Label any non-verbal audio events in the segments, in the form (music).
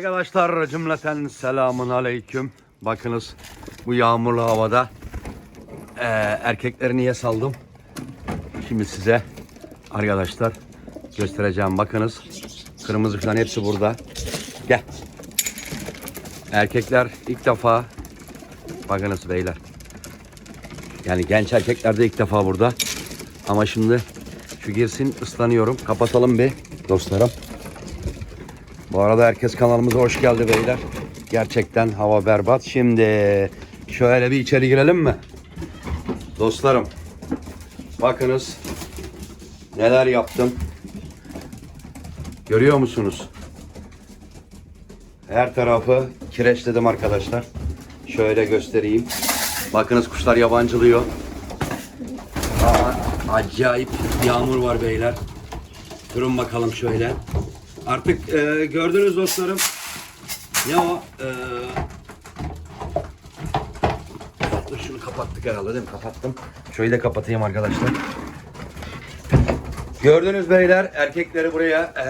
Arkadaşlar cümleten selamun aleyküm. Bakınız bu yağmurlu havada eee, erkekleri niye saldım? Şimdi size arkadaşlar göstereceğim. Bakınız kırmızı falan hepsi burada. Gel. Erkekler ilk defa bakınız beyler. Yani genç erkekler de ilk defa burada. Ama şimdi şu girsin ıslanıyorum. Kapatalım bir dostlarım. Bu arada herkes kanalımıza hoş geldi beyler. Gerçekten hava berbat. Şimdi şöyle bir içeri girelim mi? Dostlarım. Bakınız neler yaptım. Görüyor musunuz? Her tarafı kireçledim arkadaşlar. Şöyle göstereyim. Bakınız kuşlar yabancılıyor. Ama acayip yağmur var beyler. Durun bakalım şöyle. Artık e, gördünüz dostlarım. Ne o? E, şunu kapattık herhalde değil mi? Kapattım. Şöyle de kapatayım arkadaşlar. Gördünüz beyler erkekleri buraya e,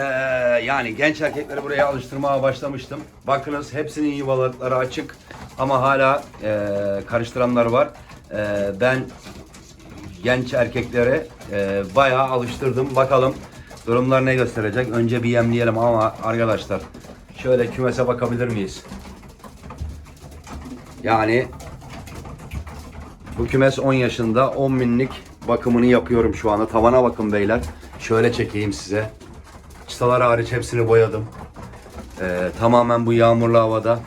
yani genç erkekleri buraya alıştırmaya başlamıştım. Bakınız hepsinin yuvalıkları açık ama hala e, karıştıranlar var. E, ben genç erkekleri e, bayağı alıştırdım. Bakalım durumlar ne gösterecek. Önce bir yemleyelim ama arkadaşlar şöyle kümese bakabilir miyiz? Yani bu kümes 10 yaşında 10 binlik bakımını yapıyorum şu anda. Tavana bakın beyler. Şöyle çekeyim size. Çıtalar hariç hepsini boyadım. E, tamamen bu yağmurlu havada.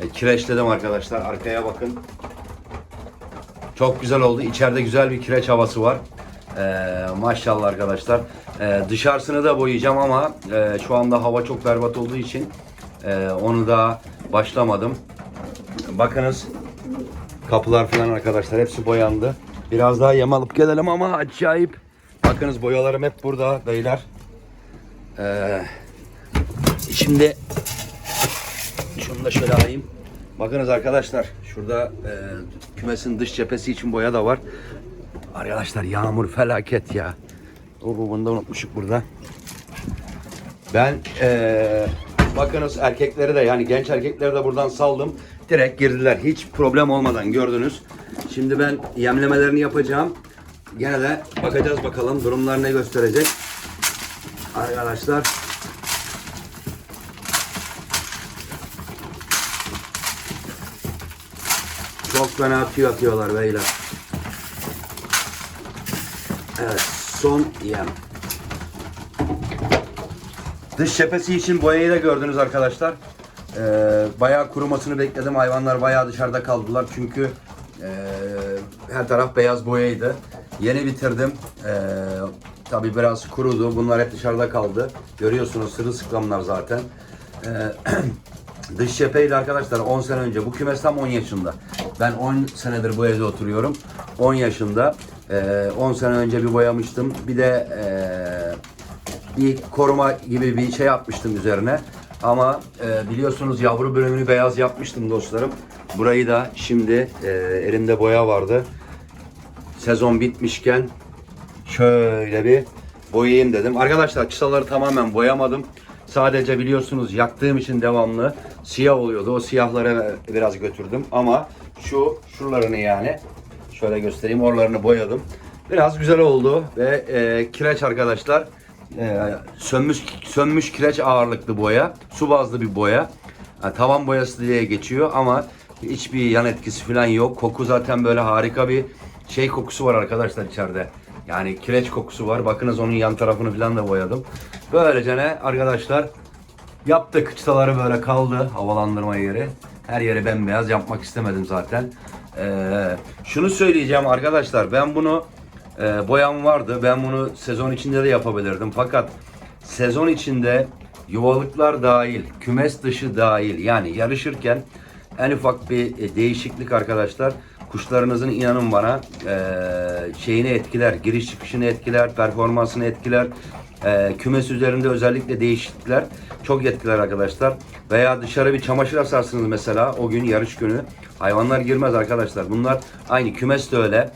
E, kireçledim arkadaşlar. Arkaya bakın. Çok güzel oldu. İçeride güzel bir kireç havası var. Ee, maşallah arkadaşlar. Ee, dışarısını da boyayacağım ama e, şu anda hava çok berbat olduğu için e, onu da başlamadım. Bakınız kapılar falan arkadaşlar hepsi boyandı. Biraz daha yem alıp gelelim ama acayip. Bakınız boyalarım hep burada beyler. Ee, şimdi şunu da şöyle alayım. Bakınız arkadaşlar şurada e, kümesin dış cephesi için boya da var. Arkadaşlar yağmur felaket ya. O bunu da unutmuşuk burada. Ben e, bakınız erkekleri de yani genç erkekleri de buradan saldım. Direkt girdiler. Hiç problem olmadan gördünüz. Şimdi ben yemlemelerini yapacağım. Gene de bakacağız bakalım durumlar ne gösterecek. Arkadaşlar Çok fena tüy atıyorlar beyler. Evet son yem. Dış cephesi için boyayı da gördünüz arkadaşlar. Ee, bayağı kurumasını bekledim. Hayvanlar bayağı dışarıda kaldılar çünkü ee, her taraf beyaz boyaydı. Yeni bitirdim. Ee, Tabi biraz kurudu. Bunlar hep dışarıda kaldı. Görüyorsunuz sırılsıklamlar zaten. Ee, (clears throat) Dış cepheyle arkadaşlar 10 sene önce bu kümes tam 10 yaşında. Ben 10 senedir bu evde oturuyorum. 10 yaşında. Ee, 10 sene önce bir boyamıştım. Bir de ee, bir koruma gibi bir şey yapmıştım üzerine. Ama e, biliyorsunuz yavru bölümünü beyaz yapmıştım dostlarım. Burayı da şimdi e, elimde boya vardı. Sezon bitmişken şöyle bir boyayayım dedim. Arkadaşlar çıtaları tamamen boyamadım. Sadece biliyorsunuz yaktığım için devamlı siyah oluyordu. O siyahları biraz götürdüm ama şu şuralarını yani şöyle göstereyim oralarını boyadım. Biraz güzel oldu ve e, kireç arkadaşlar e, sönmüş sönmüş kireç ağırlıklı boya, su bazlı bir boya. Yani tavan boyası diye geçiyor ama hiçbir yan etkisi falan yok. Koku zaten böyle harika bir şey kokusu var arkadaşlar içeride. Yani kireç kokusu var. Bakınız onun yan tarafını falan da boyadım. Böylece ne arkadaşlar yaptık. Çıtaları böyle kaldı havalandırma yeri. Her yeri bembeyaz yapmak istemedim zaten. Ee, şunu söyleyeceğim arkadaşlar. Ben bunu e, boyam vardı. Ben bunu sezon içinde de yapabilirdim. Fakat sezon içinde yuvalıklar dahil, kümes dışı dahil yani yarışırken en ufak bir e, değişiklik arkadaşlar kuşlarınızın inanın bana e, şeyini etkiler, giriş çıkışını etkiler, performansını etkiler. E, kümes üzerinde özellikle değişiklikler çok etkiler arkadaşlar. Veya dışarı bir çamaşır asarsınız mesela o gün yarış günü. Hayvanlar girmez arkadaşlar. Bunlar aynı kümes de öyle.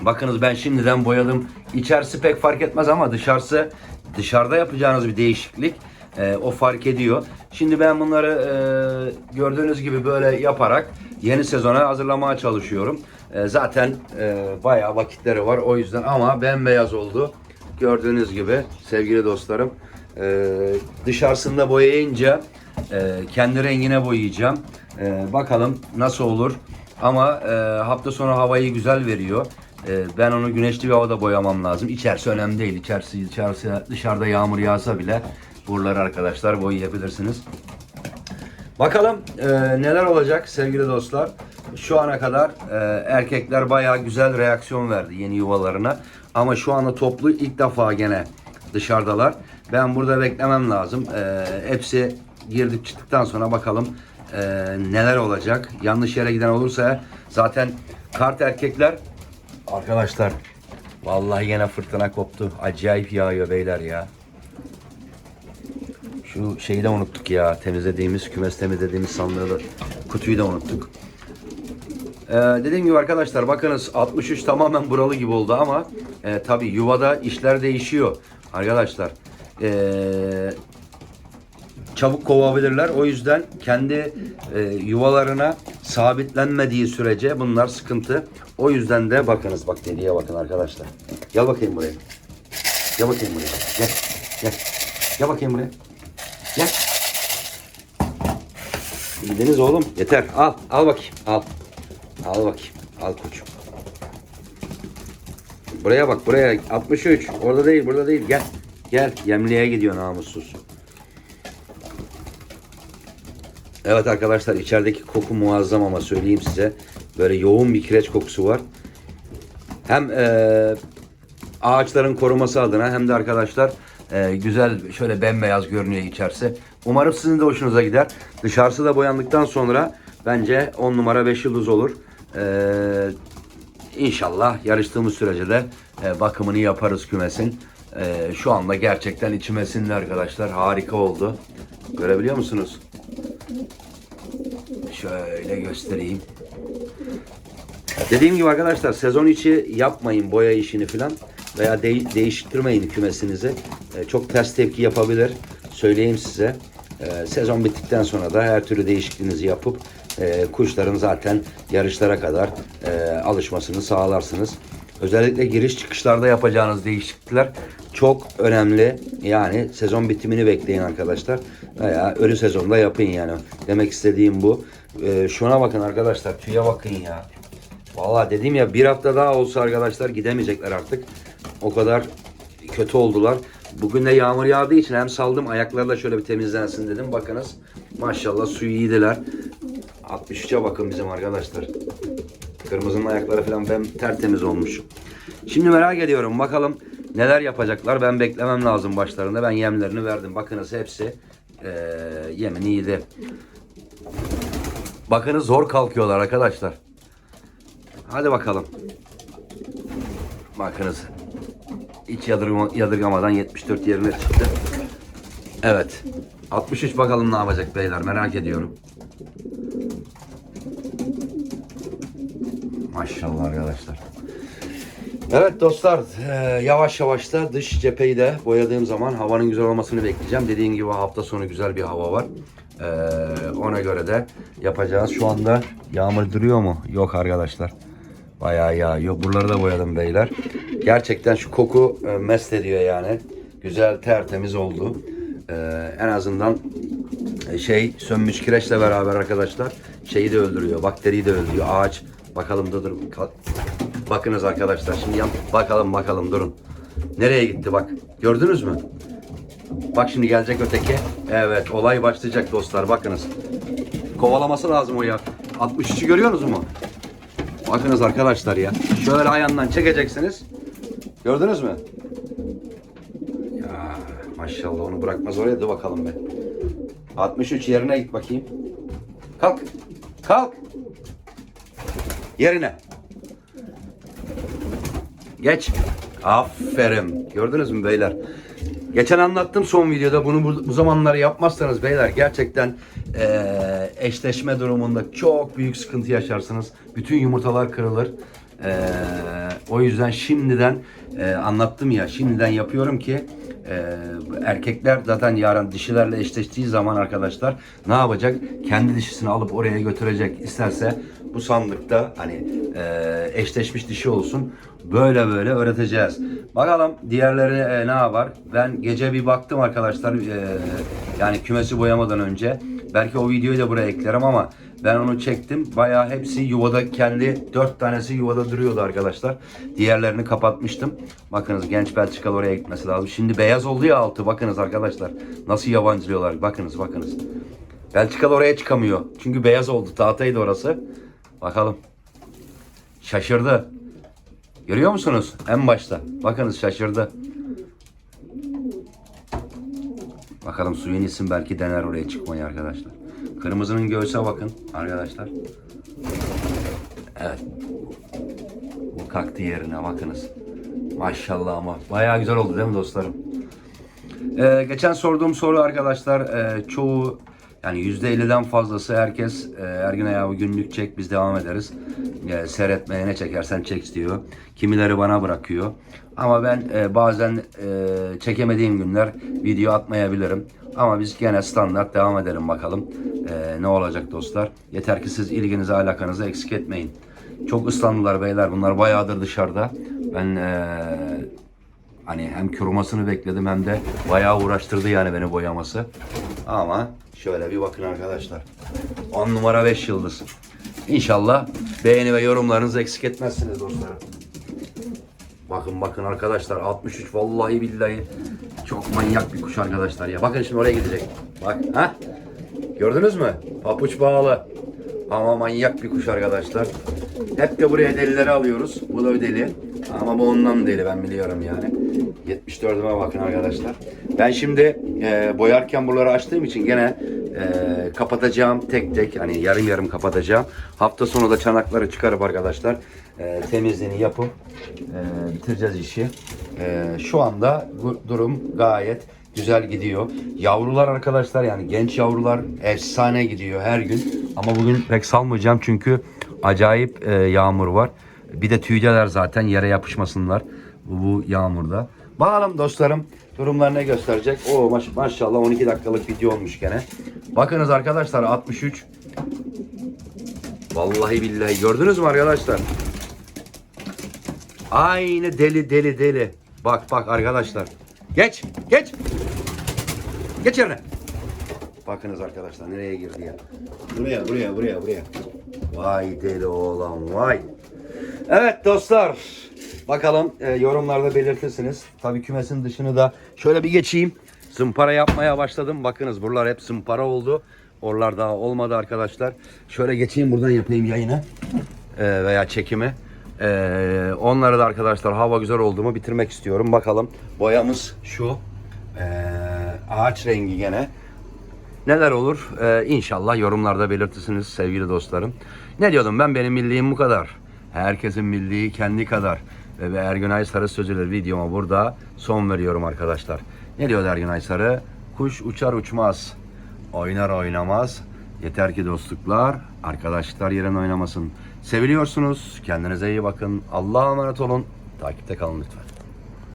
Bakınız ben şimdiden boyadım. İçerisi pek fark etmez ama dışarısı dışarıda yapacağınız bir değişiklik e, o fark ediyor. Şimdi ben bunları e, gördüğünüz gibi böyle yaparak yeni sezona hazırlamaya çalışıyorum. E, zaten e, bayağı vakitleri var o yüzden ama bembeyaz oldu. Gördüğünüz gibi sevgili dostlarım. E, dışarısında boyayınca e, kendi rengine boyayacağım. E, bakalım nasıl olur. Ama e, hafta sonu havayı güzel veriyor. E, ben onu güneşli bir havada boyamam lazım. İçerisi önemli değil. İçerisi, içerisi dışarıda yağmur yağsa bile buraları arkadaşlar boyayabilirsiniz. Bakalım e, neler olacak sevgili dostlar. Şu ana kadar e, erkekler bayağı güzel reaksiyon verdi yeni yuvalarına. Ama şu anda toplu ilk defa gene dışarıdalar. Ben burada beklemem lazım. E, hepsi girdik çıktıktan sonra bakalım e, neler olacak. Yanlış yere giden olursa zaten kart erkekler arkadaşlar vallahi yine fırtına koptu. Acayip yağıyor beyler ya. Şu şeyi de unuttuk ya. Temizlediğimiz, kümes temizlediğimiz sandığı da, kutuyu da unuttuk. Ee, dediğim gibi arkadaşlar bakınız 63 tamamen buralı gibi oldu ama e, tabi yuvada işler değişiyor arkadaşlar. Ee, çabuk kovabilirler. O yüzden kendi e, yuvalarına sabitlenmediği sürece bunlar sıkıntı. O yüzden de bakınız bak deliye bakın arkadaşlar. Gel bakayım buraya. Gel bakayım buraya. Gel. Gel. Gel bakayım buraya. Gel. Bildiniz oğlum. Yeter. Al. Al bakayım. Al. Al bakayım. Al koçum. Buraya bak. Buraya. 63. Orada değil. Burada değil. Gel. Gel. Yemliğe gidiyor namussuz. Evet arkadaşlar içerideki koku muazzam ama söyleyeyim size. Böyle yoğun bir kireç kokusu var. Hem eee ağaçların koruması adına hem de arkadaşlar e, güzel şöyle bembeyaz görünüyor içerisi. Umarım sizin de hoşunuza gider. Dışarısı da boyandıktan sonra bence 10 numara 5 yıldız olur. E, inşallah yarıştığımız sürece de e, bakımını yaparız kümesin. E, şu anda gerçekten içime sindi arkadaşlar. Harika oldu. Görebiliyor musunuz? Şöyle göstereyim. Dediğim gibi arkadaşlar sezon içi yapmayın boya işini falan veya de- değiştirmeyin kümesinizi. Ee, çok ters tepki yapabilir. Söyleyeyim size. Ee, sezon bittikten sonra da her türlü değişikliğinizi yapıp e, kuşların zaten yarışlara kadar e, alışmasını sağlarsınız. Özellikle giriş çıkışlarda yapacağınız değişiklikler çok önemli. Yani sezon bitimini bekleyin arkadaşlar. Veya ölü sezonda yapın yani. Demek istediğim bu. Ee, şuna bakın arkadaşlar. Tüye bakın ya. Vallahi dedim ya bir hafta daha olsa arkadaşlar gidemeyecekler artık. O kadar kötü oldular. Bugün de yağmur yağdığı için hem saldım ayakları da şöyle bir temizlensin dedim. Bakınız maşallah suyu yediler. 63'e bakın bizim arkadaşlar. Kırmızının ayakları falan ben tertemiz olmuş. Şimdi merak ediyorum bakalım neler yapacaklar. Ben beklemem lazım başlarında. Ben yemlerini verdim. Bakınız hepsi eee yemini yedi. Bakınız zor kalkıyorlar arkadaşlar. Hadi bakalım. Bakınız. Hiç yadırgama, yadırgamadan 74 yerine çıktı. Evet. 63 bakalım ne yapacak beyler merak ediyorum. Maşallah arkadaşlar. Evet dostlar eee, yavaş yavaş da dış cepheyi de boyadığım zaman havanın güzel olmasını bekleyeceğim. Dediğim gibi hafta sonu güzel bir hava var. Eee, ona göre de yapacağız. Şu anda yağmur duruyor mu? Yok arkadaşlar. Bayağı yağıyor. Buraları da boyadım beyler. Gerçekten şu koku e, mest ediyor yani. Güzel tertemiz oldu. Eee, en azından e, şey sönmüş kireçle beraber arkadaşlar şeyi de öldürüyor. Bakteriyi de öldürüyor. Ağaç bakalım da dur. Kal- Bakınız arkadaşlar şimdi yan bakalım bakalım durun. Nereye gitti bak. Gördünüz mü? Bak şimdi gelecek öteki. Evet olay başlayacak dostlar bakınız. Kovalaması lazım o ya. 63'ü görüyorsunuz mu? Bakınız arkadaşlar ya. Şöyle ayağından çekeceksiniz. Gördünüz mü? Ya maşallah onu bırakmaz oraya da bakalım be. 63 yerine git bakayım. Kalk. Kalk. Yerine. Geç. Aferin. Gördünüz mü beyler? Geçen anlattım son videoda bunu bu, bu zamanları yapmazsanız beyler gerçekten eee, eşleşme durumunda çok büyük sıkıntı yaşarsınız. Bütün yumurtalar kırılır. Eee, o yüzden şimdiden eee, anlattım ya şimdiden yapıyorum ki Ee, erkekler zaten yarın dişilerle eşleştiği zaman arkadaşlar ne yapacak? Kendi dişisini alıp oraya götürecek. İsterse bu sandıkta hani e, eşleşmiş dişi olsun. Böyle böyle öğreteceğiz. Bakalım diğerleri e, ne yapar? Ben gece bir baktım arkadaşlar. e, yani kümesi boyamadan önce. Belki o videoyu da buraya eklerim ama ben onu çektim. Bayağı hepsi yuvada kendi dört tanesi yuvada duruyordu arkadaşlar. Diğerlerini kapatmıştım. Bakınız genç Belçikalı oraya gitmesi lazım. Şimdi beyaz oldu ya altı. Bakınız arkadaşlar. Nasıl yabancılıyorlar. Bakınız bakınız. Belçikalı oraya çıkamıyor. Çünkü beyaz oldu. Tahtaydı orası. Bakalım. Şaşırdı. Görüyor musunuz? En başta. Bakınız şaşırdı. Bakalım suyun isim belki dener oraya çıkmayı arkadaşlar. Kırmızının göğüse bakın arkadaşlar. Evet. Bu kalktı yerine bakınız. Maşallah ama bayağı güzel oldu değil mi dostlarım? Ee, geçen sorduğum soru arkadaşlar e, çoğu yani %50'den fazlası herkes e, Ergin Ayağı günlük çek biz devam ederiz. E, seyretmeye ne çekersen çek diyor. Kimileri bana bırakıyor. Ama ben e, bazen e, çekemediğim günler video atmayabilirim. Ama biz gene standart devam edelim bakalım. E, ne olacak dostlar. Yeter ki siz ilginizi alakanızı eksik etmeyin. Çok ıslandılar beyler. Bunlar bayağıdır dışarıda. Ben e, Hani hem kurumasını bekledim hem de bayağı uğraştırdı yani beni boyaması. Ama şöyle bir bakın arkadaşlar. 10 numara 5 yıldız. İnşallah beğeni ve yorumlarınızı eksik etmezsiniz dostlarım. Bakın bakın arkadaşlar 63 vallahi billahi çok manyak bir kuş arkadaşlar ya. Bakın şimdi oraya gidecek. Bak ha? Gördünüz mü? Papuç bağlı. Ama manyak bir kuş arkadaşlar. Hep de buraya delileri alıyoruz. Bu da deli. Ama bu ondan deli ben biliyorum yani. 74'üme bakın arkadaşlar. Ben şimdi e, boyarken buraları açtığım için gene e, kapatacağım tek tek. Hani yarım yarım kapatacağım. Hafta sonu da çanakları çıkarıp arkadaşlar e, temizliğini yapıp e, bitireceğiz işi. E, şu anda durum gayet güzel gidiyor. Yavrular arkadaşlar yani genç yavrular efsane gidiyor her gün. Ama bugün pek salmayacağım çünkü acayip e, yağmur var. Bir de tüydeler zaten yere yapışmasınlar bu, bu yağmurda. Bakalım dostlarım durumlar ne gösterecek. O maş maşallah 12 dakikalık video olmuş gene. Bakınız arkadaşlar 63. Vallahi billahi gördünüz mü arkadaşlar? Aynı deli deli deli. Bak bak arkadaşlar. Geç geç. Geç yerine. Bakınız arkadaşlar nereye girdi ya. Buraya buraya buraya buraya. Vay deli oğlan vay. Evet dostlar. Bakalım e, yorumlarda belirtirsiniz. Tabii kümesin dışını da şöyle bir geçeyim. Zımpara yapmaya başladım. Bakınız buralar hep zımpara oldu. Oralar daha olmadı arkadaşlar. Şöyle geçeyim buradan yapayım yayını. E, veya çekimi. E, onları da arkadaşlar hava güzel oldu mu bitirmek istiyorum. Bakalım boyamız şu. E, ağaç rengi gene. Neler olur? Ee, inşallah yorumlarda belirtirsiniz sevgili dostlarım. Ne diyordum ben benim milliğim bu kadar. Herkesin milliği kendi kadar. Ve Ergün Aysarı sözüyle videoma burada son veriyorum arkadaşlar. Ne diyor Ergün Aysarı? Kuş uçar uçmaz. Oynar oynamaz. Yeter ki dostluklar, arkadaşlıklar yerine oynamasın. Seviliyorsunuz. Kendinize iyi bakın. Allah'a emanet olun. Takipte kalın lütfen.